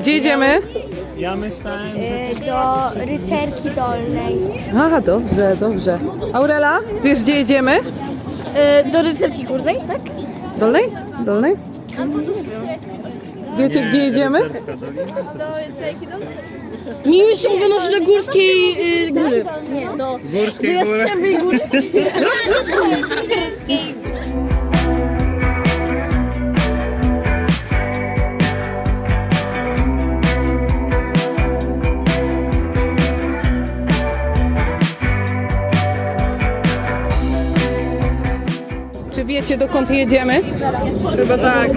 Gdzie jedziemy? Ja myślałem, Y, do rycerki dolnej. Aha, dobrze, dobrze. Aurela, wiesz gdzie jedziemy? Y, do rycerki górnej, tak? Dolnej? Dolnej? Wiecie gdzie jedziemy? Mi jeszcze mówiono, że do górskiej y, góry. Nie, do, Górskie do góry. Jastrzębiej góry. dokąd jedziemy? Chyba tak.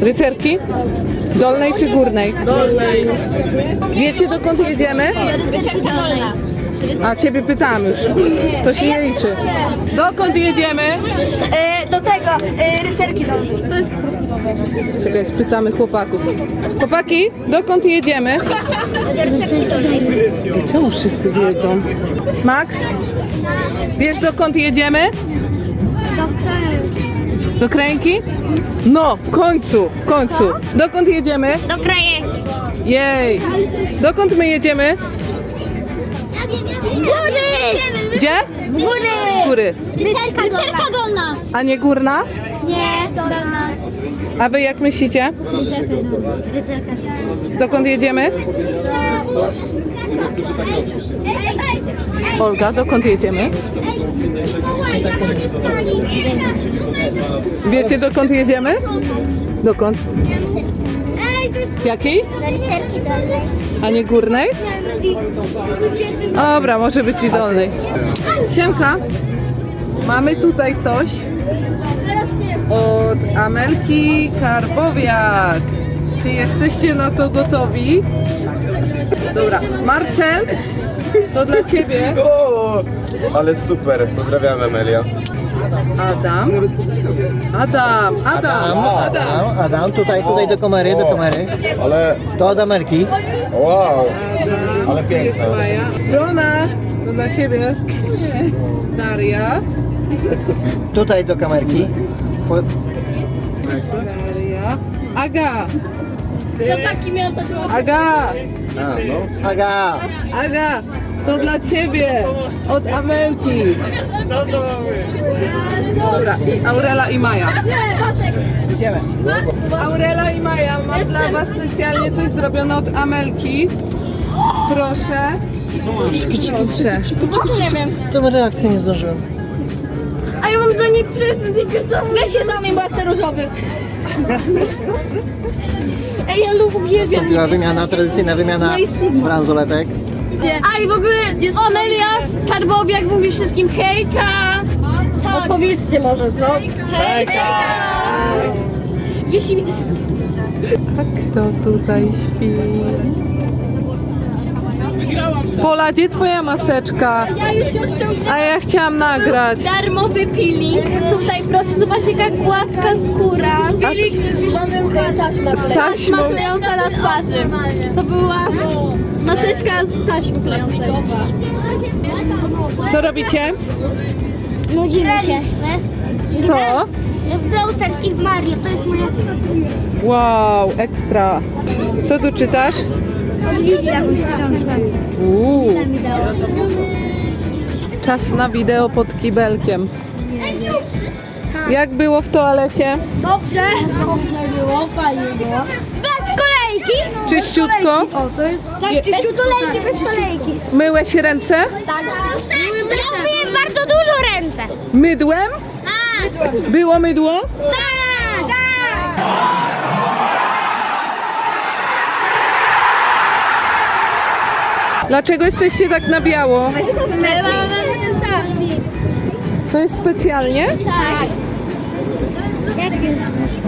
Rycerki? Dolnej czy górnej? Dolnej. Wiecie dokąd jedziemy? Rycerka dolna. A ciebie pytamy już. To się nie liczy. Dokąd jedziemy? Y, do tego, y, rycerki dolnej. To jest Czekaj, spytamy chłopaków. Chłopaki, dokąd jedziemy? rycerki dolnej. Czemu wszyscy wiedzą? Max, wiesz dokąd jedziemy? Do kręgi? No, w końcu, w końcu. Dokąd jedziemy? Do krajenki. Jej! Dokąd my jedziemy? Góry! Gdzie? Góry! Góry. Rycerka, rycerka dolna. A nie górna? Nie, dolna. A wy jak myślicie? Rycerka dolna. Rycerka Dokąd jedziemy? Olga, dokąd jedziemy? Wiecie dokąd jedziemy? Dokąd? Jakiej? A nie górnej? Dobra, może być i dolnej. Siemka, mamy tutaj coś od Amelki Karbowiak. Czy jesteście na to gotowi? Dobra, Marcel, to dla Ciebie. O, ale super. Pozdrawiam Emelia. Adam. Adam, Adam, Adam. Adam, Adam, tutaj, tutaj do kamery, do kamery. Ale To od Amelki. wow. Ale Tu jest piękne. Maja. Brona, to dla Ciebie. Daria. Tutaj do kamerki. Po, Daria. Aga. Co taki miał to Aga. A, no. Aga! Aga, to dla ciebie od Amelki. Dobra, i Aurela i Maja. Idziemy. Aurela i Maja, mam dla was specjalnie coś zrobione od Amelki. Proszę. Proszę. Nie wiem. To reakcji nie zdążyłem. A ja mam dla niej prezent i gotowy. Weź się za mnie, bo ja chcę różowy. Ej, ja lubię Nastąpiła wymiana, tradycyjna wymiana bransoletek. A i w ogóle jest Amelia Skarbowiak mówi wszystkim hejka. Odpowiedzcie może, co? Hejka! Wisi mi też A kto tutaj śpi? Pola, gdzie twoja maseczka? Ja już ją ściągnęłam. A ja chciałam nagrać. Darmowy peeling. Tutaj proszę, zobaczcie jaka gładka skóra. Peeling z taśmą. Z taśmą. klejąca na twarzy. To była maseczka z taśmy klejącej. Co robicie? Nudzimy się. Co? W Brawl Stars i w Mario, to jest moja Wow, ekstra. Co tu czytasz? Od Lili jakąś książkę. Uuu. Czas na wideo pod kibelkiem. Jak było w toalecie? Dobrze. Dobrze było, fajnie było. Bez kolejki. Czyściutko? O, to jest... Tak, czyściutko. Bez kolejki, bez kolejki. Myłeś ręce? Tak. Ja umyję bardzo dużo ręce. Mydłem? Tak. Było mydło? Tak. Tak. Dlaczego jesteście tak na biało? Mamy. To jest specjalnie? Tak.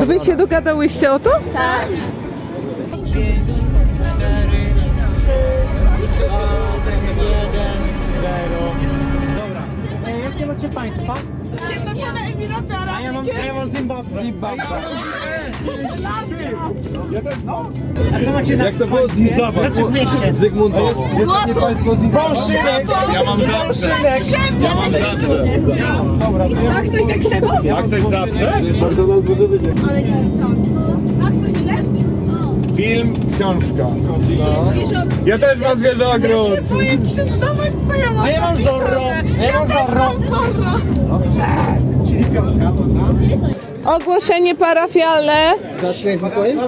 Wy się dogadałyście o to? Tak. Jakie macie państwa? A ja mam, a ja mam Zimbabwe. Zimbabwe. A co macie na Jak to było z Zimbabwe? Znaczy w mieście? Zygmuntowo. Wąszynek. Ja mam zawsze. Ja mam zawsze. Jak ktoś zaprze? Film, książka. No. Ja też mam zwierzogród. Boję przyznawać, co ja mam A ja mam Zorro. A ja mam Zorro. Ogłoszenie parafialne. Zaczynaj z Mikołajem?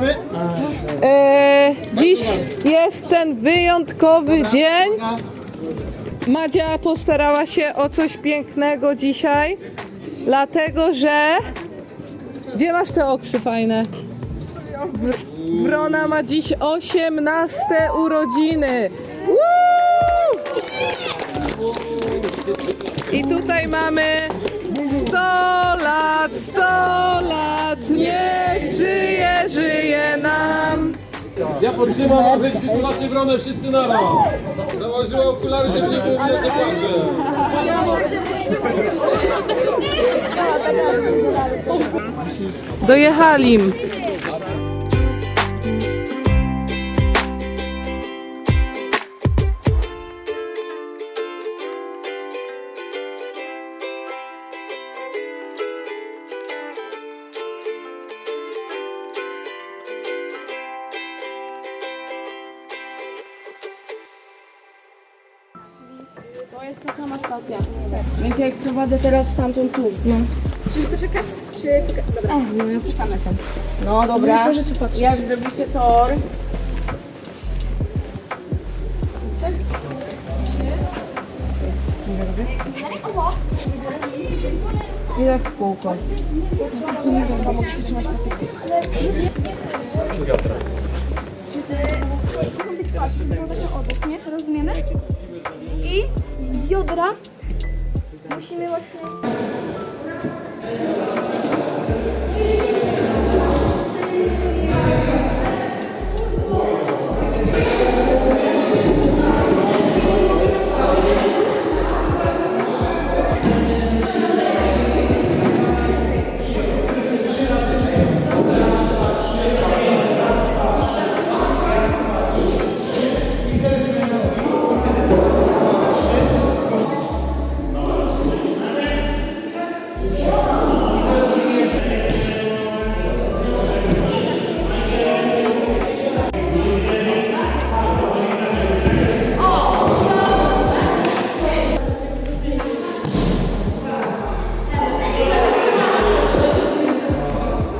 E, dziś jest ten wyjątkowy dzień. Madzia postarała się o coś pięknego dzisiaj, dlatego że... Gdzie masz te oksy fajne? Wrona ma dziś 18 urodziny. Woo! I tutaj mamy 100 lat, 100 lat, niech żyje, żyje nam. Ja podtrzymam, a wy przytulacie bronę wszyscy naraz. Założyła okulary, żeby nie było widać, że. Dojechali. To jest ta sama stacja. Więc jak prowadzę teraz stamtąd tu. No. Czyli poczekać? Czy... Dobra. no ja poczekamy tam. No dobra. Jak zrobicie tor... I tak w kółko. Muszą być twarze, było takie obok, nie? Rozumiemy? I biodra. Musimy właśnie...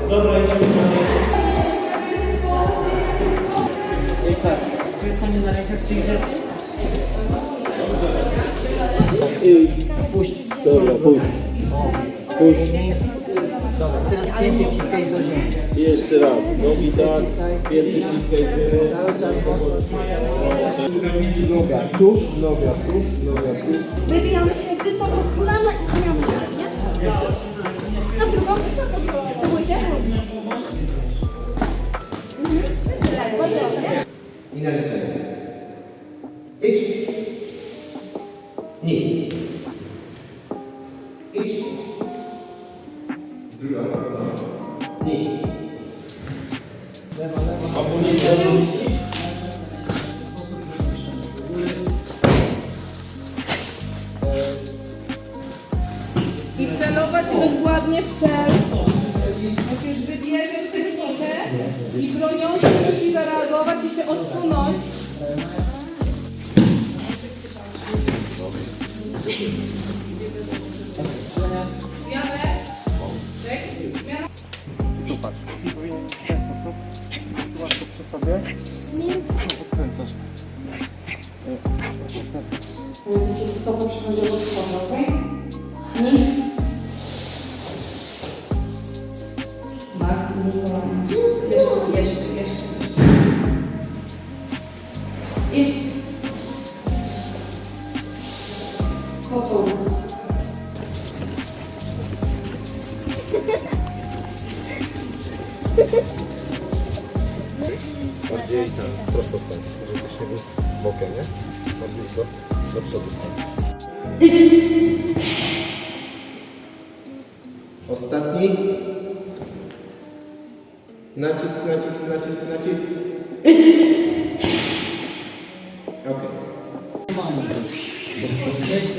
I patrz, tu jest stanie na rękach, czy idzie... Puść. Dobra, puść. Puść. Dobra, teraz pięty wciskaj do ziemi. Jeszcze raz, nogi tak, pięty wciskaj w Cały czas mocno Noga tu, noga tu, noga tu. Wybijamy się wysoko kolana i się, nie? Na drugą wysoko kolana. I na lecenie. Idź. Masz przodu stąd. Ostatni. Nacisk, nacisk, nacisk, nacisk. Idź. Okej. Cześć,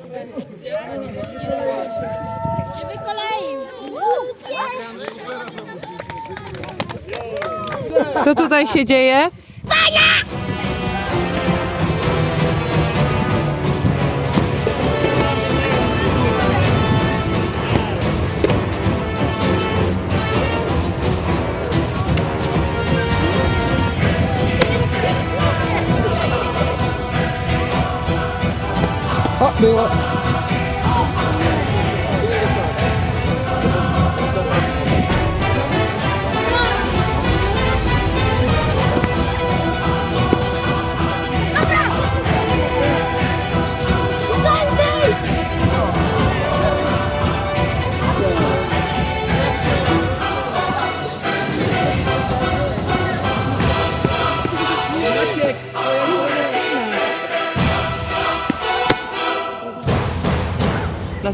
Się wykoleił. Co tutaj się dzieje? O, było.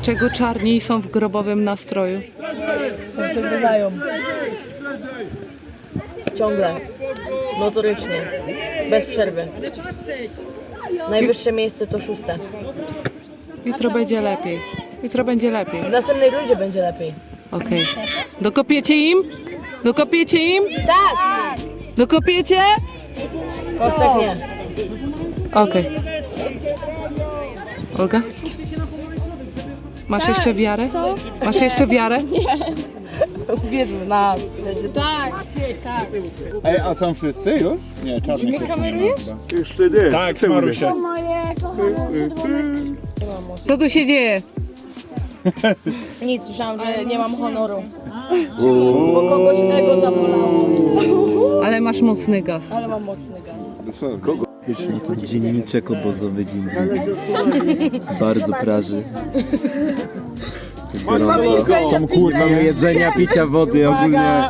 Dlaczego czarni są w grobowym nastroju? Przegrywają. Ciągle. Notorycznie. Bez przerwy. Najwyższe miejsce to szóste. Jutro będzie lepiej. Jutro będzie lepiej. W następnej rundzie będzie lepiej. Okej. Dokopiecie im? Dokopiecie im? Tak! Dokopiecie? Kostek nie. Okej. Olga? Masz jeszcze wiarę? Masz jeszcze wiarę? Wierz w nas. Ej, a są wszyscy już? Nie, czarny się Jeszcze nie. Tak, smaruj się. Moje kochane czerwone. Co tu się dzieje? Nic, słyszałam, że nie mam honoru. Bo kogoś ego zabolało. Ale masz mocny gaz. Ale mam mocny gaz. Dzienniczek obozowy dzień Bardzo praży. Gorąco. Są kurwa jedzenia, picia, wody ogólnie.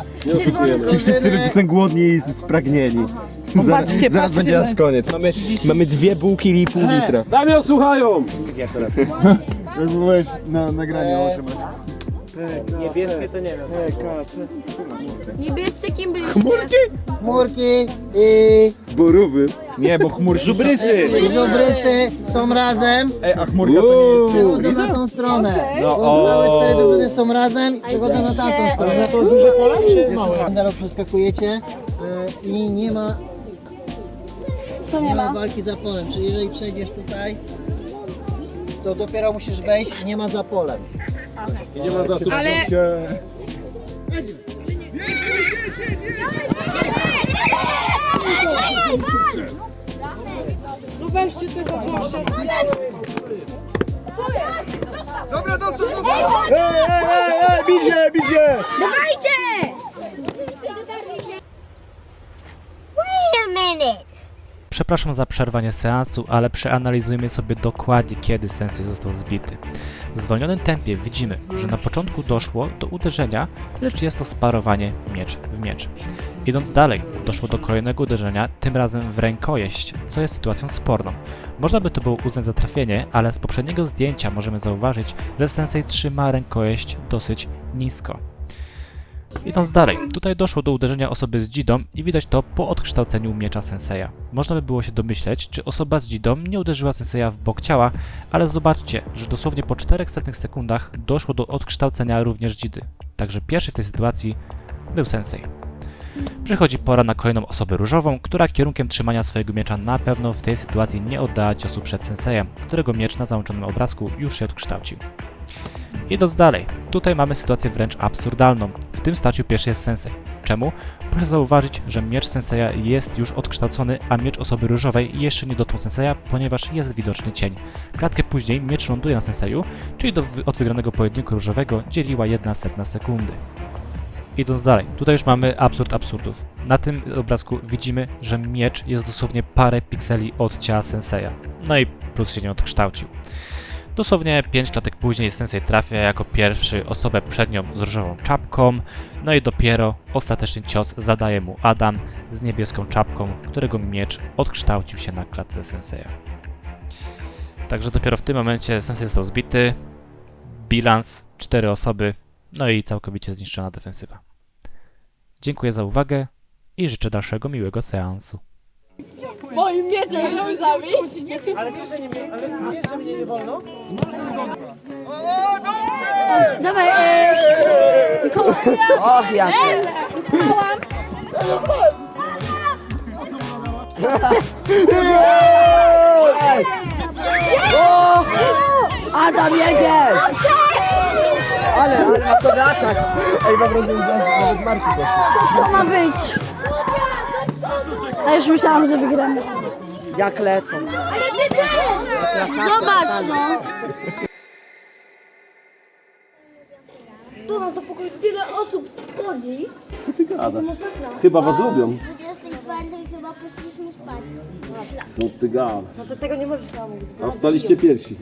Ci wszyscy ludzie są głodni i spragnieni. Zaraz, Patrzcie, zaraz będzie nasz koniec. Mamy, mamy dwie bułki i pół litra. Damian, słuchają! Jak byłeś na nagraniu, Niebieskie to nie wiem. Niebiescy kim byliście? Chmurki i Borówy. Nie, bo chmur... Żubrysy! żubrysy są razem Ej, a chmurka to nie jest... przechodzą na tą stronę. No, Pozostałe o. cztery drużyny są razem i przechodzą na tamtą stronę. To jest duże pole czy małe? Przeskakujecie e, i nie ma, Co nie ma? walki za polem. Czyli jeżeli przejdziesz tutaj, to dopiero musisz wejść, nie ma za polem. Nie ma zasób. Ale Ej, ej, ej, ej, bicie, bicie! Dawajcie! Wait a minute! Przepraszam za przerwanie seansu, ale przeanalizujmy sobie dokładnie, kiedy Sensei został zbity. W zwolnionym tempie widzimy, że na początku doszło do uderzenia, lecz jest to sparowanie miecz w miecz. Idąc dalej, doszło do kolejnego uderzenia, tym razem w rękojeść, co jest sytuacją sporną. Można by to było uznać za trafienie, ale z poprzedniego zdjęcia możemy zauważyć, że Sensei trzyma rękojeść dosyć nisko. Idąc dalej, tutaj doszło do uderzenia osoby z dzidą i widać to po odkształceniu miecza Senseja. Można by było się domyśleć, czy osoba z dzidą nie uderzyła Senseja w bok ciała, ale zobaczcie, że dosłownie po 400 sekundach doszło do odkształcenia również dzidy. Także pierwszy w tej sytuacji był Sensei. Przychodzi pora na kolejną osobę różową, która kierunkiem trzymania swojego miecza na pewno w tej sytuacji nie oddała ciosu przed Sensejem, którego miecz na załączonym obrazku już się odkształcił. Idąc dalej, tutaj mamy sytuację wręcz absurdalną. W tym starciu pierwszy jest Sensei. czemu, proszę zauważyć, że miecz Senseja jest już odkształcony, a miecz osoby różowej jeszcze nie dotknął Senseja, ponieważ jest widoczny cień. Klatkę później miecz ląduje na Senseju, czyli do, od wygranego pojedynku różowego dzieliła jedna setna sekundy. Idąc dalej, tutaj już mamy absurd absurdów. Na tym obrazku widzimy, że miecz jest dosłownie parę pikseli od ciała Senseja. No i plus się nie odkształcił. Dosłownie 5 klatek później Sensei trafia jako pierwszy osobę przed nią z różową czapką, no i dopiero ostateczny cios zadaje mu Adam z niebieską czapką, którego miecz odkształcił się na klatce Senseja. Także dopiero w tym momencie Sensei został zbity, bilans 4 osoby, no i całkowicie zniszczona defensywa. Dziękuję za uwagę i życzę dalszego miłego seansu. Moim mieczem ją zabić. Ale wiesz, że nie, ale wiesz, że mnie nie wolno? Dawaj, e, Mikołaj. Och, ja. Stałam. Adam jedziesz! Ale, ale na sobie atak. Ej, mam wrażenie, że nawet Marcin poszedł. To ma być. A już myślałam, że wygramy. Jak lecą. Ale ty też! Zobacz, no. Tu na to pokoju tyle osób wchodzi. Chyba was lubią. 24 chyba poszliśmy spać. Co ty gada? No to tego nie możesz tam mówić. A staliście pierwsi.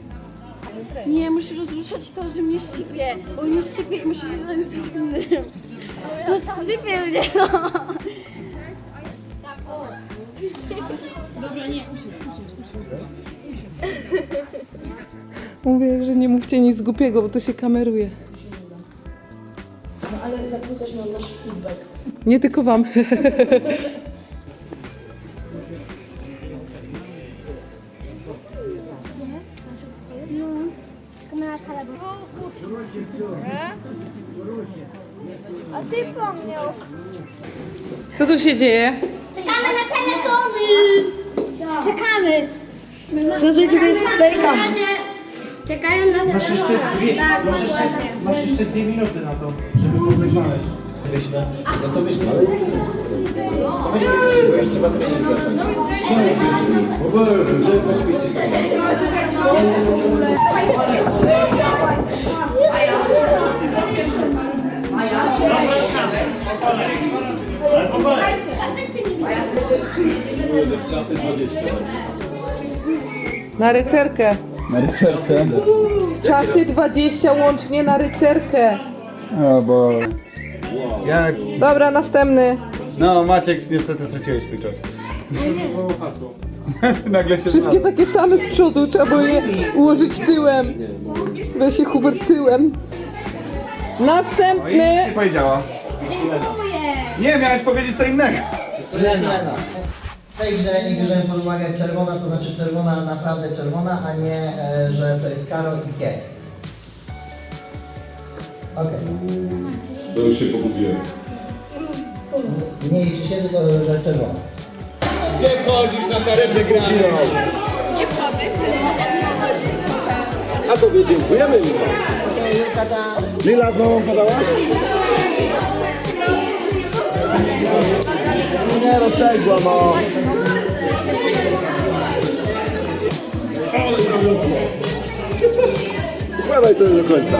Nie, musisz rozruszać to, że mnie szczypie. Bo mnie szczypie i muszę się zająć innym. No szczypie mnie, no. Mówię, że nie mówcie nic głupiego, bo to się kameruje. No, Ale zakłócasz nam nasz feedback. Nie tylko wam. A ty pomniał. Co tu się dzieje? Czekamy na telefony! Zazwyczaj tutaj jest kolejka. Czekają na telefony. Masz jeszcze dwie, masz jeszcze, Masz jeszcze dwie minuty na to, żeby kogoś znaleźć. Wyślę. No to wyślę. To wyślę, bo jeszcze trzeba trening zacząć. Na rycerkę. Na rycerce. Czasy 20 łącznie na rycerkę. O bo... Jak... Dobra, następny. No Maciek, niestety straciłeś swój czas. Nagle się Wszystkie takie same z przodu, trzeba było je ułożyć tyłem. Weź się Hubert tyłem. Następny. Nie powiedziała. Nie, miałeś powiedzieć co innego. Selena. W tej grze nie bierzemy pod uwagę czerwona, to znaczy czerwona naprawdę czerwona, a nie, e, że to jest Karol i Kie. Okej. To już się pogubiłem. Nie liczy się tylko, że czerwona. Gdzie wchodzisz na taryfę grania? A tobie dziękujemy, Lila. Lila z mamą podała? Nie no, cegła no. Ale. Składaj sobie do końca.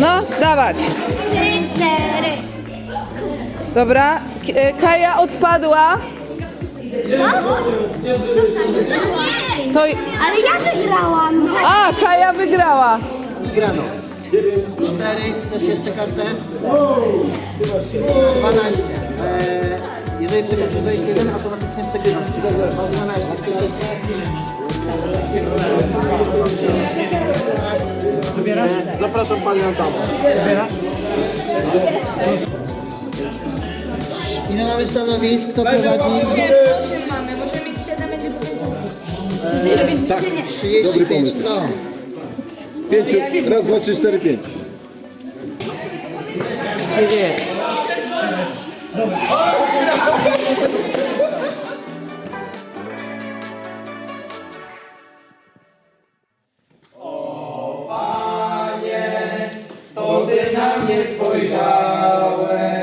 No, dawać. Cztery. Dobra, K- e, Kaja odpadła. To... Ale ja wygrałam. A, Kaja wygrała. Grano. Cztery. Chcesz jeszcze kartę? 12. Eee, jeżeli przekroczysz 21, automatycznie przegrywasz. Masz 12. Chcesz jeszcze? Wybierasz? Zapraszam panią tam. Wybierasz? Ile mamy stanowisk? Kto prowadzi? Osiem mamy, możemy mieć siedem, będzie po pięciu. Tak, 35 stron. Pięciu. Raz, dwa, trzy, cztery, pięć. O Panie, to Ty na mnie spojrzałeś.